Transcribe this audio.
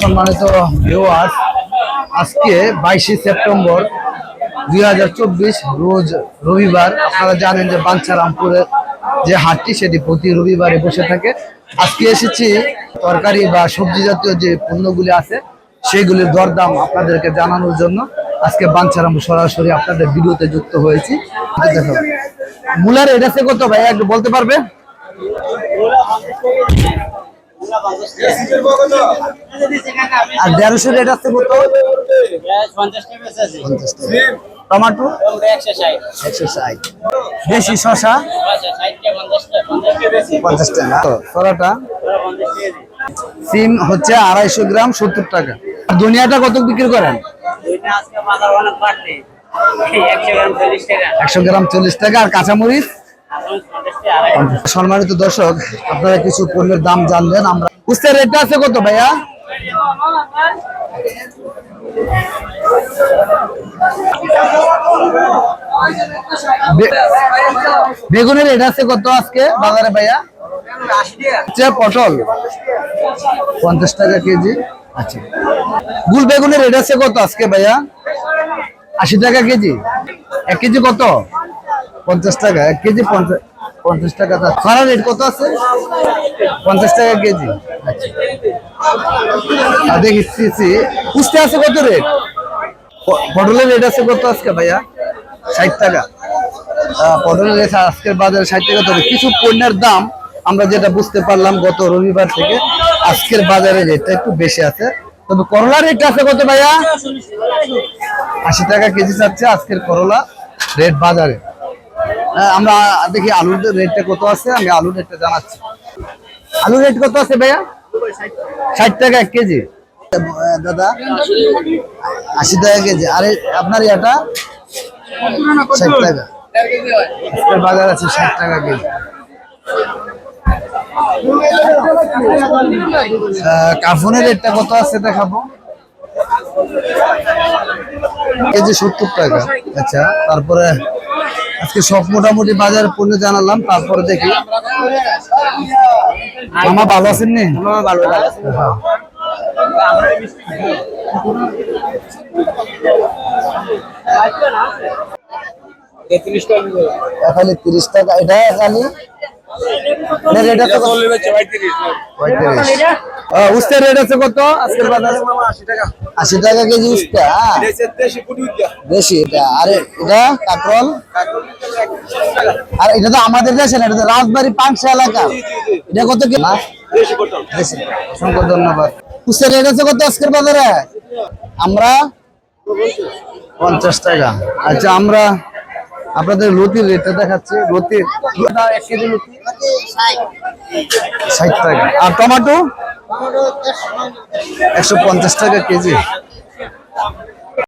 সম্মানিত ভিউয়ার্স আজকে বাইশে সেপ্টেম্বর দুই হাজার চব্বিশ রোজ রবিবার, আপনারা জানেন যে বাঞ্ছারামপুরের যে হাটটি, সেটি প্রতি রবিবারে বসে থাকে। আজকে এসেছি তরকারি বা সবজি জাতীয় যে পণ্যগুলি আছে সেইগুলির দরদাম আপনাদেরকে জানানোর জন্য। আজকে বাঞ্ছারামপুর সরাসরি আপনাদের ভিডিওতে যুক্ত হয়েছি। দেখো, মূলার এটা সে কত ভাই? একটু বলতে পারবে? আর দেড়শো রেট আছে কত? টমাটো? একশো ষাট। দেশি শশা পঞ্চাশ টাকা সরাটা? সিম হচ্ছে আড়াইশো গ্রাম সত্তর টাকা। দুনিয়াটা কত বিক্রি করেন? একশো গ্রাম চল্লিশ টাকা। আর কাঁচামরিচ? সম্মানিত দর্শক আপনারা কিছু পণ্যের দাম জানলেন আমরা উস্তের রেটটা আছে কত ভাইয়া? বেগুনের রেট আছে কত আজকে বাজারে ভাইয়া? পটল। পঞ্চাশ টাকা কেজি। আচ্ছা। গুল বেগুনের রেট আছে কত আজকে ভাইয়া? আশি টাকা কেজি। এক কেজি কত? পঞ্চাশ টাকা এক কেজি পঞ্চাশ পঞ্চাশ টাকা খারাপ রেট কত আছে? পঞ্চাশ টাকা কেজি। আচ্ছা। দেখি কুস্তে আছে কত রেট পটলের রেট আছে কত আজকে ভাইয়া? ষাট টাকা। পটলের রেট আজকের বাজারে ষাট টাকা তবে কিছু পণ্যের দাম আমরা যেটা বুঝতে পারলাম গত রবিবার থেকে আজকের বাজারে রেটটা একটু বেশি আছে। তবে করলার রেট আছে কত ভাইয়া? আশি টাকা কেজি চাচ্ছে আজকের করলা রেট বাজারে। আমরা দেখি আলুর রেটটা কত আছে আমি আলুর রেটটা জানাচ্ছি। আলুর রেট কত আছে ভাইয়া? ষাট টাকা এক কেজি। দাদা আশি টাকা কেজি। আরে আপনার এটা ষাট টাকা। বাজার আছে ষাট টাকা কেজি। আহ, কার্ফনের রেটটা কত আছে দেখাবো? কেজি সত্তর টাকা। আচ্ছা তারপরে আজকে সব মোটামুটি বাজারের পণ্য জানালাম তারপরে দেখি। মামা ভালো আছেন নি? ভালো হ্যাঁ। এখানে তিরিশ টাকা এটা এখানে এটার উস্তের রেট আছে কত? আজকের বাজারে? আশি টাকা। কেজি উস্তা হ্যাঁ। বেশি এটা। আরে এটা কাকরল? আর এটা তো আমাদের দেশে না এটা তো রাজবাড়ি পাংশা এলাকা। এটা কত কি না? বেশি। অসংখ্য ধন্যবাদ। উস্তের রেট আছে কত আজকের বাজারে? আমরা পঞ্চাশ টাকা। আচ্ছা আমরা আপনাদের লতির রেটটা দেখাচ্ছি। লতির এক কেজি লতি। ষাট টাকা। আর টমেটো? একশো পঞ্চাশ টাকা কেজি।